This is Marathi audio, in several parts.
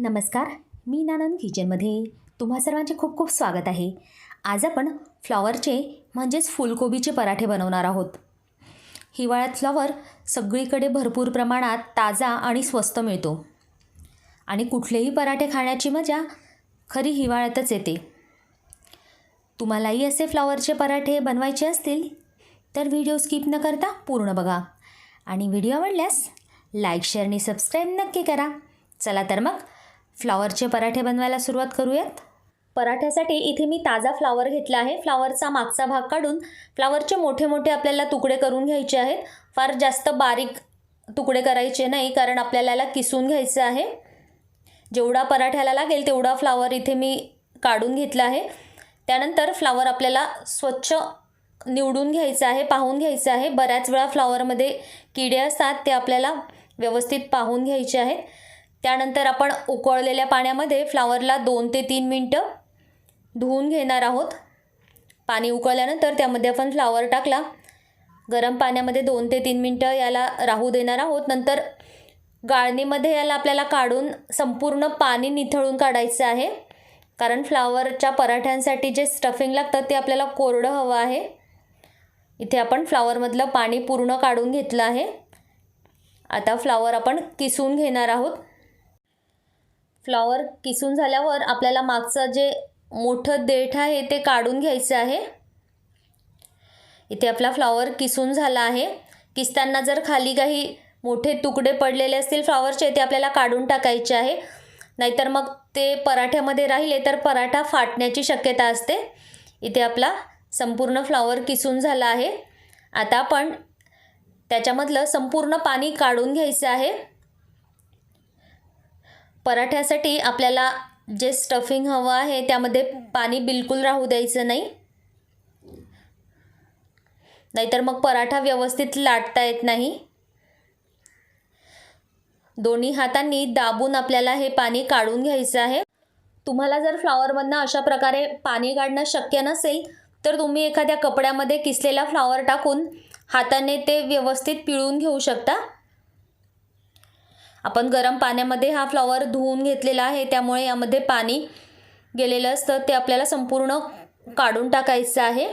नमस्कार मी नानंद किचनमध्ये. तुम्हा सर्वांचे खूप खूप स्वागत आहे. आज आपण फ्लॉवरचे म्हणजेच फुलकोबीचे पराठे बनवणार आहोत. हिवाळ्यात फ्लॉवर सगळीकडे भरपूर प्रमाणात ताजा आणि स्वस्त मिळतो. आणि कुठलेही पराठे खाण्याची मजा खरी हिवाळ्यातच येते. तुम्हालाही असे फ्लॉवरचे पराठे बनवायचे असतील तर व्हिडिओ स्किप न करता पूर्ण बघा. आणि व्हिडिओ आवडल्यास लाईक शेअर आणि सबस्क्राईब नक्की करा. चला तर मग फ्लॉवरचे पराठे बनवायला सुरुवात करूयात. पराठ्यासाठी इथे मी ताजा फ्लावर घेतला आहे. फ्लावरचा मागचा भाग काढून फ्लावरचे मोठे मोठे आपल्याला तुकडे करून घ्यायचे आहेत. फार जास्त बारीक तुकडे करायचे नाही कारण आपल्याला याला किसून घ्यायचं आहे. जेवढा पराठ्याला लागेल तेवढा फ्लावर इथे मी काढून घेतला आहे. त्यानंतर फ्लावर आपल्याला स्वच्छ निवडून घ्यायचं आहे पाहून घ्यायचं आहे. बऱ्याच वेळा फ्लावरमध्ये किडे असतात ते आपल्याला व्यवस्थित पाहून घ्यायचे आहेत. त्यानंतर आपण उकळलेल्या पाण्यामध्ये फ्लावरला दोन ते तीन मिनटं धुवून घेणार आहोत. पाणी उकळल्यानंतर त्यामध्ये आपण फ्लावर टाकला. गरम पाण्यामध्ये दोन ते तीन मिनटं याला राहू देणार आहोत. नंतर गाळणीमध्ये याला आपल्याला काढून संपूर्ण पाणी निथळून काढायचं आहे. कारण फ्लावरच्या पराठ्यांसाठी जे स्टफिंग लागतं ते आपल्याला कोरडं हवं आहे. इथे आपण फ्लावरमधलं पाणी पूर्ण काढून घेतलं आहे. आता फ्लावर आपण किसून घेणार आहोत. फ्लॉवर किसून झाल्यावर आपल्याला मागचं जे मोठं देठ आहे ते काढून घ्यायचं आहे. इथे आपला फ्लॉवर किसून झाला आहे. किसताना जर खाली काही मोठे तुकडे पडलेले असतील फ्लॉवरचे ते आपल्याला काढून टाकायचे आहे. नाहीतर मग ते पराठ्यामध्ये राहिले तर पराठा फाटण्याची शक्यता असते. इथे आपला संपूर्ण फ्लॉवर किसून झाला आहे. आता आपण त्याच्यामधलं संपूर्ण पाणी काढून घ्यायचं आहे. पराठ्यासाठी आपल्याला जे स्टफिंग हवं आहे त्यामध्ये पाणी बिलकुल राहू द्यायचं नाही. नाहीतर मग पराठा व्यवस्थित लाटता येत नाही. दोन्ही हातांनी दाबून आपल्याला हे पाणी काढून घ्यायचं आहे. तुम्हाला जर फ्लॉवरमधनं अशा प्रकारे पाणी काढणं शक्य नसेल तर तुम्ही एखाद्या कपड्यामध्ये किसलेला फ्लॉवर टाकून हाताने ते व्यवस्थित पिळून घेऊ शकता. आपण गरम पाण्यामध्ये हा फ्लॉवर धुवून घेतलेला आहे त्यामुळे यामध्ये पाणी गेलेलं असतं. ते आपल्याला संपूर्ण काढून टाकायचं आहे.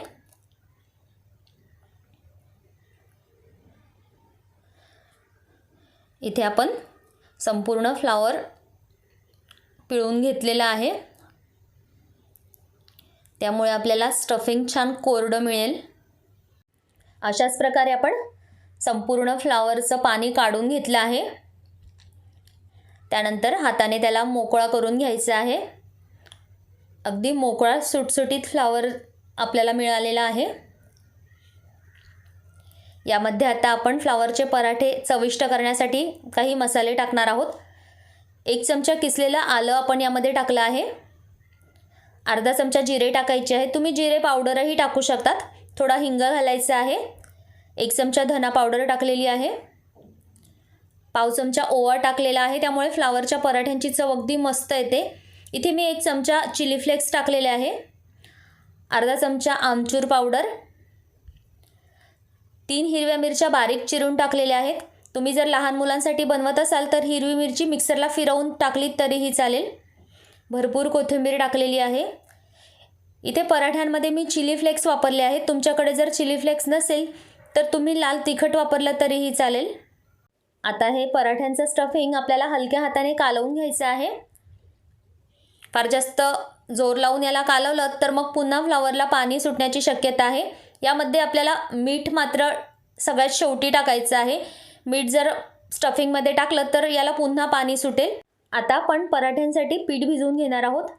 इथे आपण संपूर्ण फ्लावर पिळून घेतलेला आहे. त्यामुळे आपल्याला स्टफिंग छान कोरडं मिळेल. अशाच प्रकारे आपण संपूर्ण फ्लावरचं पाणी काढून घेतलं आहे. त्यानंतर हाताने त्याला मोकळा करून घ्यायचा आहे. अगदी मोकळा सुटसुटीत फ्लावर आपल्याला मिळालेला आहे. यामध्ये आता आपण फ्लावरचे पराठे चविष्ट करण्यासाठी काही मसाले टाकणार आहोत. एक चमचा किसलेलं आलं आपण यामध्ये टाकलं आहे. अर्धा चमचा जिरे टाकायचे आहे. तुम्ही जिरे पावडरही टाकू शकतात. थोडा हिंग घालायचा आहे. एक चमचा धना पावडर टाकलेली आहे. पाव चमचा ओवा टाकलेला आहे त्यामुळे फ्लावरच्या पराठ्यांची चव अगदी मस्त येते. इथे मी एक चमचा चिली फ्लेक्स टाकलेले आहे. अर्धा चमचा आमचूर पावडर. तीन हिरव्या मिरच्या बारीक चिरून टाकलेल्या आहेत. तुम्ही जर लहान मुलांसाठी बनवत असाल तर हिरवी मिरची मिक्सरला फिरवून टाकलीत तरीही चालेल. भरपूर कोथिंबीर टाकलेली आहे. इथे पराठ्यांमध्ये मी चिली फ्लेक्स वापरले आहेत. तुमच्याकडे जर चिली फ्लेक्स नसेल तर तुम्ही लाल तिखट वापरलं तरीही चालेल. आता हे पराठ्यांचं स्टफिंग आपल्याला हलक्या हाताने कालवून घ्यायचं आहे. फार जास्त जोर लावून याला कालवलं तर मग पुन्हा फ्लावरला पाणी सुटण्याची शक्यता आहे. यामध्ये आपल्याला मीठ मात्र सगळ्यात शेवटी टाकायचं आहे. मीठ जर स्टफिंगमध्ये टाकलं तर याला पुन्हा पाणी सुटेल. आता आपण पराठ्यांसाठी पीठ भिजवून घेणार आहोत.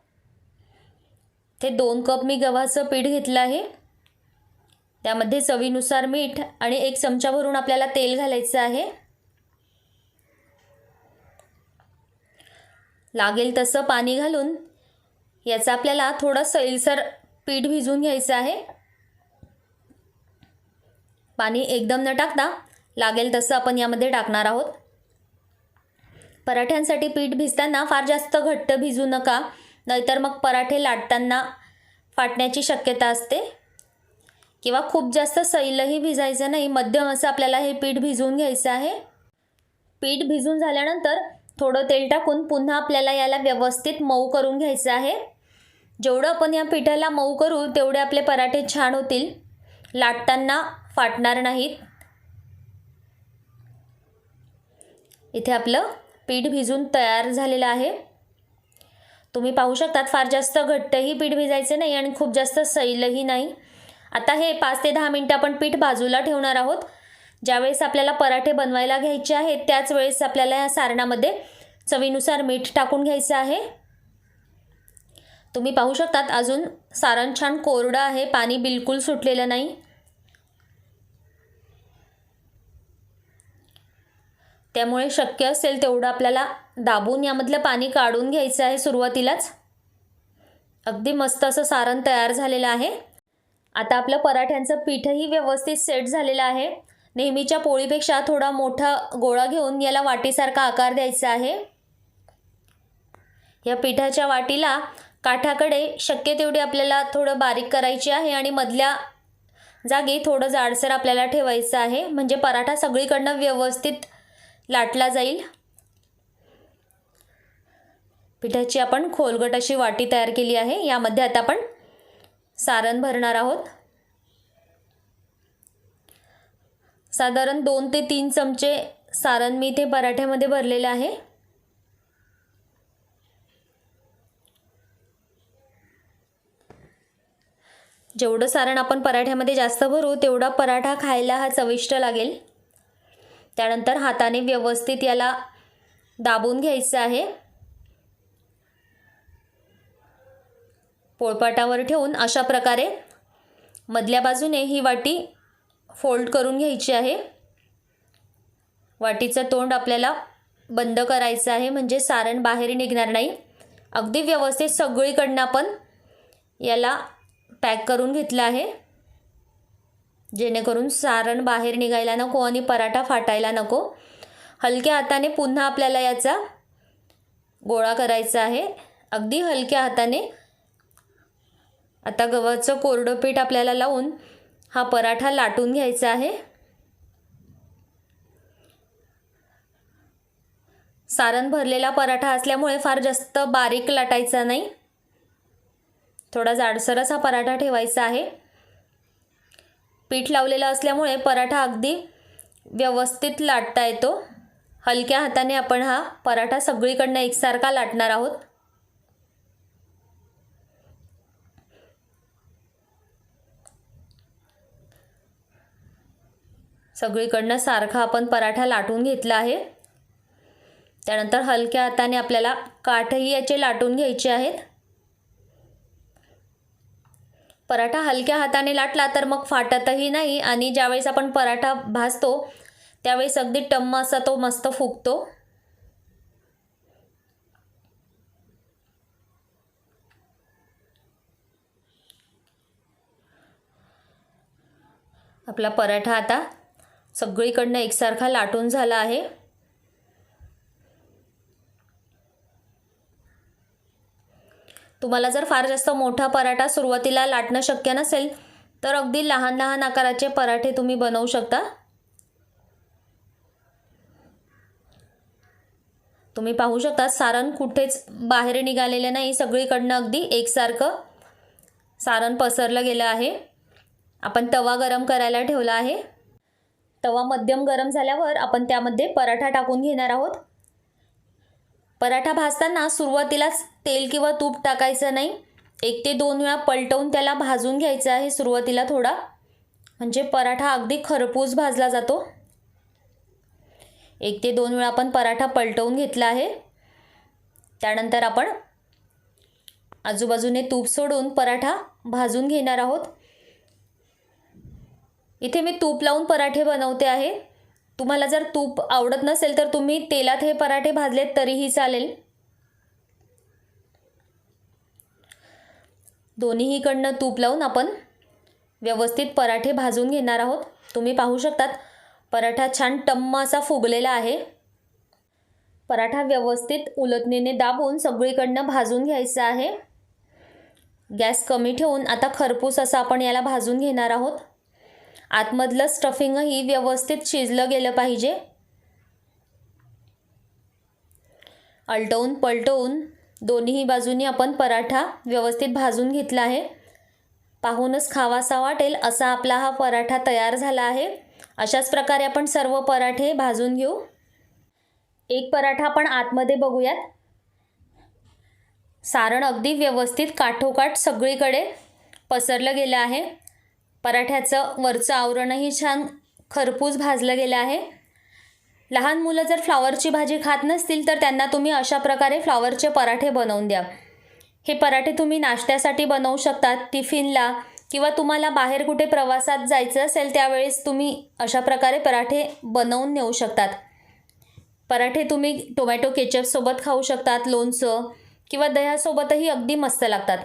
ते दोन कप मी गव्हाचं पीठ घेतलं आहे. त्यामध्ये चवीनुसार मीठ आणि एक चमचा भरून आपल्याला तेल घालायचं आहे. लागेल तसं पाणी घालून याचं आपल्याला थोडं सैलसर पीठ भिजून घ्यायचं आहे. पाणी एकदम न टाकता लागेल तसं आपण यामध्ये टाकणार आहोत. पराठ्यांसाठी पीठ भिजताना फार जास्त घट्ट भिजू नका नाहीतर मग पराठे लाटताना फाटण्याची शक्यता असते. किंवा खूप जास्त सैलही भिजायचं नाही मध्यम असं आपल्याला हे पीठ भिजवून घ्यायचं आहे. पीठ भिजून झाल्यानंतर थोडं तेल टाकून पुन्हा आपल्याला याला व्यवस्थित मऊ करून घ्यायचं आहे. जेवढं आपण या पिठाला मऊ करू तेवढे आपले पराठे छान होतील. लाटताना फाटणार नाहीत. इथे आपलं पीठ भिजून तयार झालेलं आहे. तुम्ही पाहू शकतात फार जास्त घट्टही पीठ भिजायचं नाही आणि खूप जास्त सैलही नाही. आता हे पाच ते दहा मिनटं आपण पीठ बाजूला ठेवणार आहोत. ज्यावेळेस आपल्याला पराठे बनवायला घ्यायचे आहेत त्याच वेळेस आपल्याला या सारणामध्ये चवीनुसार मीठ टाकून घ्यायचं आहे. तुम्ही पाहू शकतात अजून सारण छान कोरडं आहे पाणी बिलकुल सुटलेलं नाही. त्यामुळे शक्य असेल तेवढं आपल्याला दाबून यामधलं पाणी काढून घ्यायचं आहे सुरुवातीलाच. अगदी मस्त असं सारण तयार झालेलं आहे. आता आपलं पराठ्यांचं पीठही व्यवस्थित सेट झालेलं आहे. नेहमीच्या पोळीपेक्षा थोडा मोठा गोळा घेऊन याला वाटीसारखा आकार द्यायचा आहे. या पिठाच्या वाटीला काठाकडे शक्य तेवढी आपल्याला थोडं बारीक करायची आहे आणि मधल्या जागी थोडं जाडसर आपल्याला ठेवायचं आहे. म्हणजे पराठा सगळीकडनं व्यवस्थित लाटला जाईल. पिठाची आपण खोलगट अशी वाटी तयार केली आहे. यामध्ये आता आपण सारण भरणार आहोत. साधारण दोन ते तीन चमचे सारण मी इथे पराठ्यामध्ये भरलेलं आहे. जेवढं सारण आपण पराठ्यामध्ये जास्त भरू तेवढा पराठा खायला हा चविष्ट लागेल. त्यानंतर हाताने व्यवस्थित याला दाबून घ्यायचं आहे. पोळपाटावर ठेवून अशा प्रकारे मधल्या बाजूने ही वाटी फोल्ड करून घ्यायची आहे. वाटीचं तोंड आपल्याला बंद करायचं आहे म्हणजे सारण बाहेर निघणार नाही. अगदी व्यवस्थित सगळीकडनं आपण याला पॅक करून घेतलं आहे. जेणेकरून सारण बाहेर निघायला नको आणि पराठा फाटायला नको. हलक्या हाताने पुन्हा आपल्याला याचा गोळा करायचा आहे. अगदी हलक्या हाताने. आता गव्हाचं कोरडं पीठ आपल्याला लावून हा पराठा लाटून घ्यायचा आहे. सारण भरलेला पराठा असल्यामुळे फार जास्त बारीक लाटायचा नाही. थोडा जाडसरच हा पराठा ठेवायचा आहे. पीठ लावलेलं असल्यामुळे पराठा अगदी व्यवस्थित लाटता येतो. हलक्या हाताने आपण हा पराठा सगळीकडनं एकसारखा लाटणार आहोत. सगळीकडनं सारखा आपण पराठा लाटून घेतला आहे. त्यानंतर हलक्या हाताने आपल्याला काठही याचे लाटून घ्यायचे आहेत. पराठा हलक्या हाताने लाटला तर मग फाटतही नाही आणि ज्यावेळेस आपण पराठा भाजतो त्यावेळेस अगदी टम्म असा तो मस्त फुगतो. आपला पराठा आता सगळीकडनं एकसारखा लाटून झाला आहे. तुम्हाला जर फार जास्त मोठा पराठा सुरुवातीला लाटणं शक्य नसेल तर अगदी लहान लहान आकाराचे पराठे तुम्ही बनवू शकता. तुम्ही पाहू शकता सारण कुठेच बाहेर निघालेलं नाही सगळीकडनं अगदी एकसारखं सारण पसरलं गेलं आहे. आपण तवा गरम करायला ठेवला आहे. तवा मध्यम गरम झाल्यावर आपण त्यामध्ये पराठा टाकून घेणार आहोत. पराठा भाजताना सुरुवातीलाच तेल किंवा तूप टाकायचं नाही. एक ते दोन वेळा पलटवून त्याला भाजून घ्यायचं आहे सुरुवातीला थोडा. म्हणजे पराठा अगदी खरपूस भाजला जातो. एक ते दोन वेळा आपण पराठा पलटवून घेतला आहे. त्यानंतर आपण आजूबाजूने तूप सोडून पराठा भाजून घेणार आहोत. इथे मी तूप लावून पराठे बनवते आहे. तुम्हाला जर तूप आवडत नसेल तर तुम्ही तेलात हे पराठे भाजलेत तरीही चालेल. दोन्हीकडनं तूप लावून आपण व्यवस्थित पराठे भाजून घेणार आहोत. तुम्ही पाहू शकतात पराठा छान टम्म असा फुगलेला आहे. पराठा व्यवस्थित उलटणीने दाबून सगळीकडनं भाजून घ्यायचं आहे. गॅस कमी ठेवून आता खरपूस असा आपण याला भाजून घेणार आहोत. आतमधलं स्टफिंगही व्यवस्थित शिजलं गेलं पाहिजे. अलटवून पलटवून दोन्ही बाजूनी आपण पराठा व्यवस्थित भाजून घेतला आहे. पाहूनच खावासा वाटेल असा आपला हा पराठा तयार झाला आहे. अशाच प्रकारे आपण सर्व पराठे भाजून घेऊ. एक पराठा आपण आतमध्ये बघूयात. सारण अगदी व्यवस्थित काठोकाठ सगळीकडे पसरलं गेलं आहे. पराठ्याचं वरचं आवरणही छान खरपूस भाजलं गेलं आहे. लहान मुलं जर फ्लावरची भाजी खात नसतील तर त्यांना तुम्ही अशा प्रकारे फ्लावरचे पराठे बनवून द्या. हे पराठे तुम्ही नाश्त्यासाठी बनवू शकतात टिफिनला किंवा तुम्हाला बाहेर कुठे प्रवासात जायचं असेल त्यावेळेस तुम्ही अशा प्रकारे पराठे बनवून नेऊ शकतात. पराठे तुम्ही टोमॅटो केचपसोबत खाऊ शकतात लोणचं किंवा दह्यासोबतही अगदी मस्त लागतात.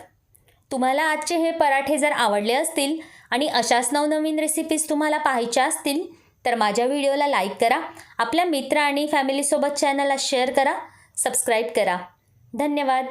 तुम्हाला आजचे हे पराठे जर आवडले असतील आणि अशाच नवनवीन रेसिपीज तुम्हाला पाहायच्या असतील तर माझ्या व्हिडिओला लाईक करा. आपल्या मित्र आणि फॅमिलीसोबत चॅनलला शेअर करा. सबस्क्राईब करा. धन्यवाद.